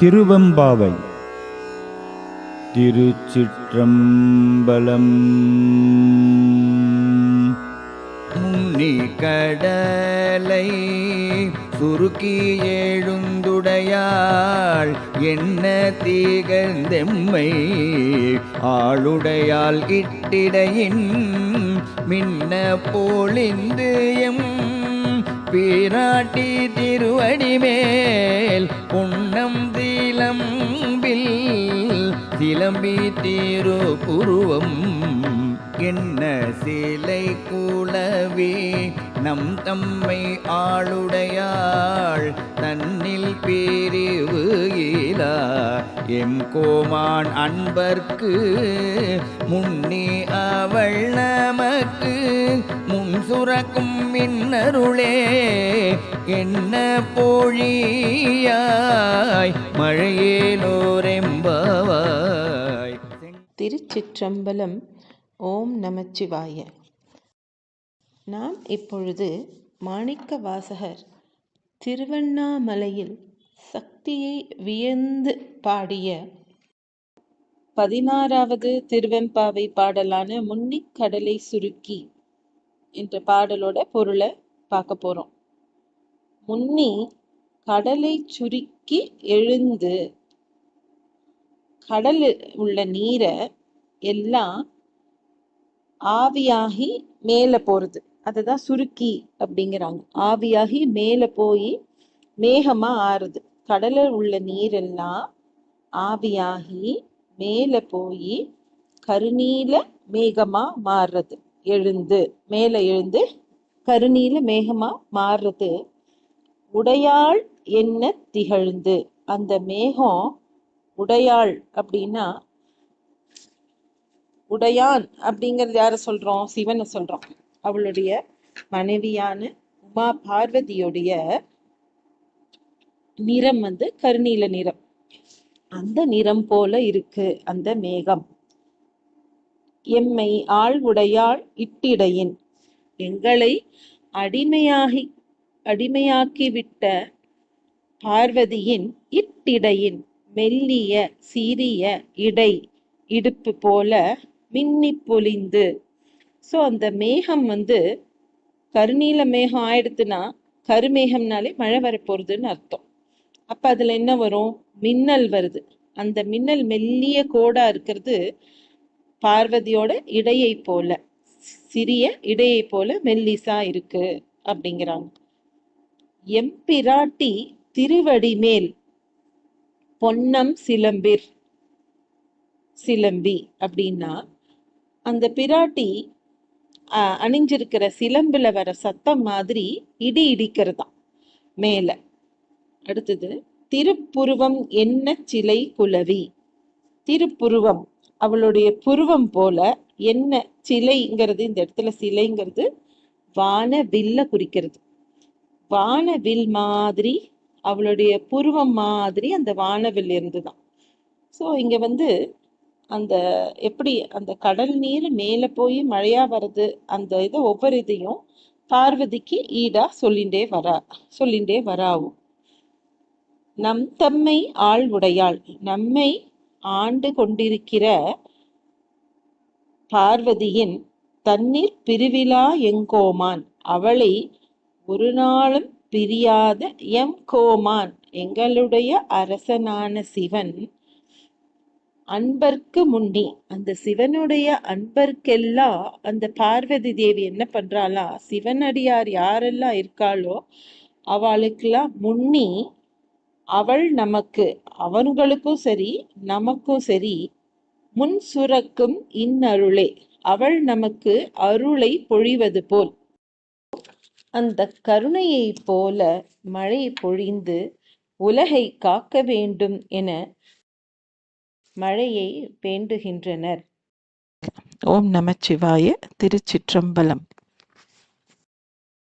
திருவெம்பாவை. திருச்சிற்றம்பலம். முன்னி கடலை சுருக்கி எழுந்துடையாள் என்ன தீகந்தெம்மை? ஆளுடையாள் இட்டிடையின் மின்ன போலிந்து எம் பிராட்டி திருவடிமேல் பொன்னம் திலம்பில் சிலம்பி தீரு புருவம் என்ன சிலை கூலவே நம் தம்மை ஆளுடையாள் தன்னில் பிரிவு இலா எம் கோமான் அன்பர்க்கு முன்னே அவள் நமக்கு சுரக்கும் மின்னருளே என்ன போழியாய் மழையேலோரெம்பவாய். திருச்சிற்றம்பலம் ஓம் நமச்சிவாய. நாம் இப்பொழுது மாணிக்க வாசகர் திருவண்ணாமலையில் சக்தியை வியந்து பாடிய பதினாறாவது திருவெம்பாவை பாடலான முன்னிக் கடலை சுருக்கி என்ற பாடலோட பொருளை பார்க்க போறோம். முன்னி கடலை சுருக்கி எழுந்து கடல் உள்ள நீரை எல்லாம் ஆவியாகி மேலே போறது. அதுதான் சுருக்கி அப்படிங்கிறாங்க. ஆவியாகி மேலே போய் மேகமா ஆறுது. கடலில் உள்ள நீரெல்லாம் ஆவியாகி மேலே போய் கருநீல மேகமா மாறுறது. எழுந்து மேலே எழுந்து கருநீல மேகமா மாறுறது? உடையாள் என்ன திகழ்ந்து? அந்த மேகம் உடையாள் அப்படின்னா உடையான் அப்படிங்கிறது யார சொல்றோம்? சிவனை சொல்றோம். அவளுடைய மனைவியான உமா பார்வதியுடைய நிறம் வந்து கருநீல நிறம். அந்த நிறம் போல இருக்கு அந்த மேகம். எம்மை ஆள் உடையாள் இட்டிடையின். எங்களை அடிமையாகி அடிமையாக்கிவிட்ட பார்வதியின் இட்டிடையின் மெல்லிய சிறிய இடை இடுப்பு போல மின்னி பொலிந்து. ஸோ அந்த மேகம் வந்து கருநீல மேகம் ஆயிடுத்துன்னா கருமேகம்னாலே மழை வரப்போறதுன்னு அர்த்தம். அப்ப அதுல என்ன வரும்? மின்னல் வருது. அந்த மின்னல் மெல்லிய கோடா இருக்கிறது. பார்வதியோட இடையை போல சிறிய இடையை போல மெல்லிசா இருக்கு அப்படிங்கிறாங்க. எம்பிராட்டி திருவடி மேல் பொன்னம் சிலம்பிர் சிலம்பி அப்படின்னா அந்த பிராட்டி அணிஞ்சிருக்கிற சிலம்புல வர சத்தம் மாதிரி இடி இடிக்கிறதா மேல. அடுத்தது திருப்புருவம் என்ன சிலை குலவி? திருப்புருவம் அவளுடைய புருவம் போல என்ன சிலைங்கிறது இந்த இடத்துல சிலைங்கிறது வான வில்ல குறிக்கிறது. வானவில் மாதிரி அவளுடைய புருவம் மாதிரி அந்த வானவில் இருந்துதான். ஸோ இங்க வந்து அந்த எப்படி அந்த கடல் நீர் மேலே போய் மழையா வருது அந்த இதை ஒவ்வொரு இதையும் பார்வதிக்கு ஈடா சொல்லிண்டே வரா சொல்லிண்டே வராவும். நம் தம்மை ஆள் உடையாள் நம்மை ஆண்டு கொண்டிருக்கிற பார்வதியின் தண்ணீர் பிரிவிலா எங்கோமான்? அவளை ஒரு நாளும் பிரியாத எம் கோமான்? எங்களுடைய அரசனான சிவன் அன்பர்க்கு முன்னி அந்த சிவனுடைய அன்பர்க்கெல்லாம் அந்த பார்வதி தேவி என்ன பண்றாளா? சிவனடியார் யாரெல்லாம் இருக்காளோ அவளுக்கெல்லாம் முன்னி அவள் நமக்கு அவனுங்களுக்கும் சரி நமக்கும் சரி முன் சுரக்கும் இன்னருளே. அவள் நமக்கு அருளை பொழிவது போல். அந்த கருணையைப் போல மழை பொழிந்து உலகை காக்க வேண்டும் என மழையை வேண்டுகின்றனர். ஓம் நமச்சிவாய திருச்சிற்றம்பலம்.